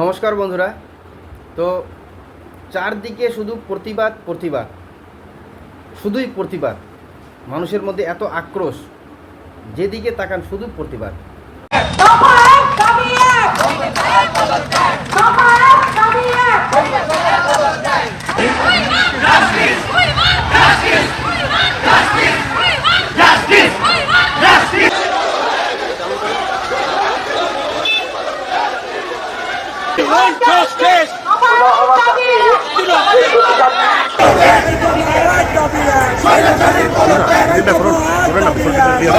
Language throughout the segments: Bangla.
নমস্কার বন্ধুরা। তো চারদিকে শুধু প্রতিবাদ প্রতিবাদ। শুধুই প্রতিবাদ। মানুষের মধ্যে এত আক্রোশ, যেদিকে তাকান শুধু প্রতিবাদ। ফোনটা ফোন ধরে না ফোনটা দিয়ে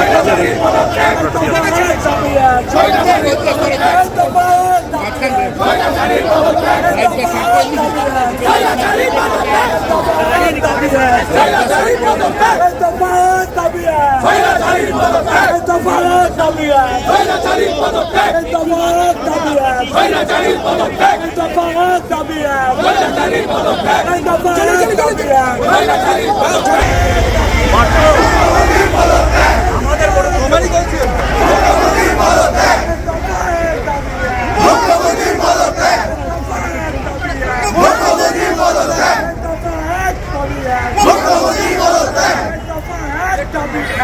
দাও মাত্র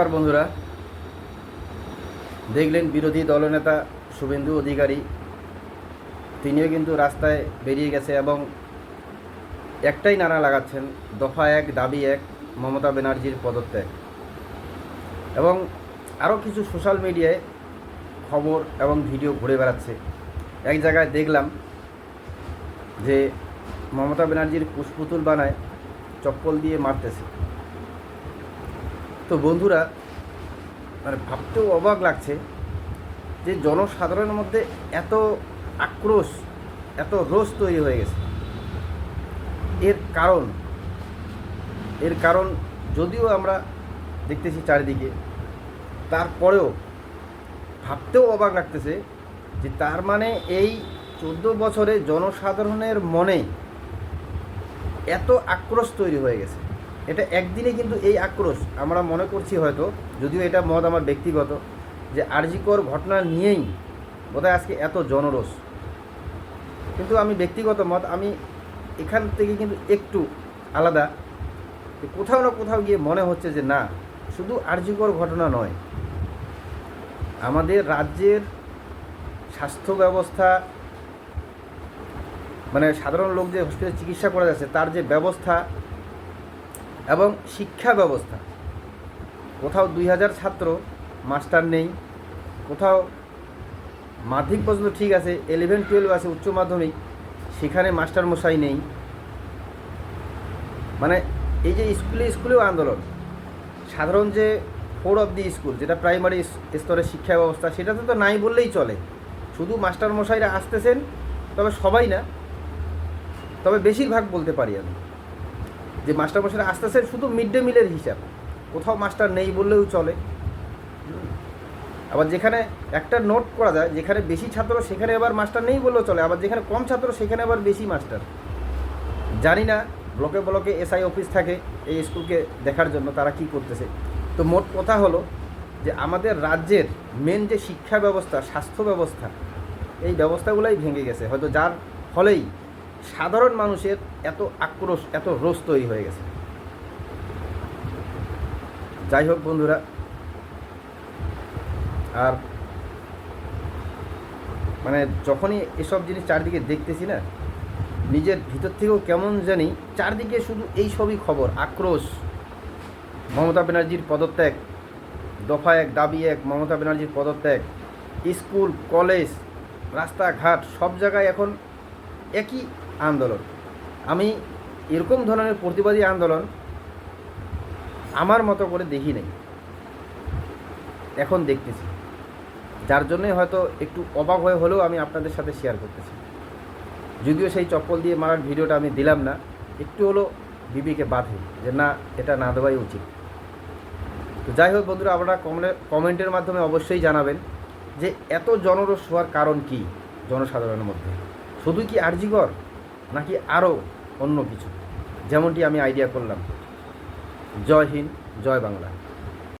নমস্কার বন্ধুরা। দেখলেন বিরোধী দলনেতা শুভেন্দু অধিকারী। তিনিও কিন্তু রাস্তায় বেরিয়ে গেছে এবং একটাই নারা লাগাচ্ছেন, দফা এক, দাবি এক, মমতা ব্যানার্জির পদত্যাগ। এবং আরও কিছু সোশ্যাল মিডিয়ায় খবর এবং ভিডিও ঘুরে বেড়াচ্ছে। এক জায়গায় দেখলাম যে মমতা ব্যানার্জির পুষ্পুতুল বানায় চপ্পল দিয়ে মারতেছে। তো বন্ধুরা মানে ভাবতেও অবাক লাগছে যে জনসাধারণের মধ্যে এত আক্রোশ, এত রোষ তৈরি হয়ে গেছে। এর কারণ এর কারণ যদিও আমরা দেখতেছি চারিদিকে, তারপরেও ভাবতেও অবাক লাগতেছে যে তার মানে এই চোদ্দ বছরে জনসাধারণের মনে এত আক্রোশ তৈরি হয়ে গেছে। এটা একদিনে কিন্তু এই আক্রোশ আমরা মনে করছি হয়তো, যদিও এটা মত আমার ব্যক্তিগত, যে আরজিকর ঘটনা নিয়েই বোধহয় আজকে এত জনরোষ। কিন্তু আমি ব্যক্তিগত মত, আমি এখান থেকে কিন্তু একটু আলাদা কোথাও না কোথাও গিয়ে মনে হচ্ছে যে না, শুধু আরজিকর ঘটনা নয়, আমাদের রাজ্যের স্বাস্থ্য ব্যবস্থা মানে সাধারণ লোক যে হসপিটালে চিকিৎসা করা যাচ্ছে, তার যে ব্যবস্থা এবং শিক্ষা ব্যবস্থা। কোথাও দুই হাজার ছাত্র, মাস্টার নেই। কোথাও মাধ্যমিক পর্যন্ত ঠিক আছে ইলেভেন টুয়েলভ আছে উচ্চ মাধ্যমিক, সেখানে মাস্টার মশাই নেই। মানে এই যে স্কুলে স্কুলেও আন্দোলন, সাধারণ যে ফোর অফ দি স্কুল যেটা প্রাইমারি স্তরের শিক্ষা ব্যবস্থা, সেটাতে তো নাই বললেই চলে। শুধু মাস্টার মশাইরা আসতেছেন, তবে সবাই না। তবে বেশিরভাগ বলতে পারি আমি। যে মাস্টারমশাইরা আস্তে শুধু মিড ডে মিলের হিসাব। কোথাও মাস্টার নেই বললেও চলে। আবার যেখানে একটা নোট করা যায়, যেখানে বেশি ছাত্র সেখানে আবার মাস্টার নেই বললেও চলে। আবার যেখানে কম ছাত্র সেখানে আবার বেশি মাস্টার। জানি না ব্লকে ব্লকে এসআই অফিস থাকে এই স্কুলকে দেখার জন্য তারা কি করতেছে। তো মোট কথা হলো যে আমাদের রাজ্যের মেন যে শিক্ষা ব্যবস্থা, স্বাস্থ্য ব্যবস্থা, এই ব্যবস্থাগুলোই ভেঙে গেছে। হয়তো যার ফলেই সাধারণ মানুষের এত আক্রোশ, এত রোষ তৈরি হয়ে গেছে। যাই হোক বন্ধুরা, আর মানে যখনই এসব জিনিস চারদিকে দেখতেছি না, নিজের ভিতর থেকেও কেমন জানি চারদিকে শুধু এই সবই খবর, আক্রোশ, মমতা ব্যানার্জির পদত্যাগ দফা এক, দাবি এক, মমতা ব্যানার্জির পদত্যাগ, স্কুল, কলেজ, রাস্তাঘাট, সব জায়গায় এখন একই আন্দোলন। আমি এরকম ধরনের প্রতিবাদী আন্দোলন আমার মতো করে দেখি নাই। এখন দেখতেছি। যার জন্যই হয়তো একটু অবাক হয়ে হলেও আমি আপনাদের সাথে শেয়ার করতেছি। যদিও সেই চপ্পল দিয়ে মারার ভিডিওটা আমি দিলাম না, একটু হলো বিবিকে বাধে যে না, এটা না দেওয়াই উচিত। তো যাই হোক বন্ধুরা, আপনারা কমেন্টের মাধ্যমে অবশ্যই জানাবেন যে এত জনরোষ হওয়ার কারণ কি জনসাধারণের মধ্যে। শুধু কি আর্জিকর নাকি আরও অন্য কিছু? যেমনটি আমি আইডিয়া করলাম। জয় হিন্দ জয় বাংলা।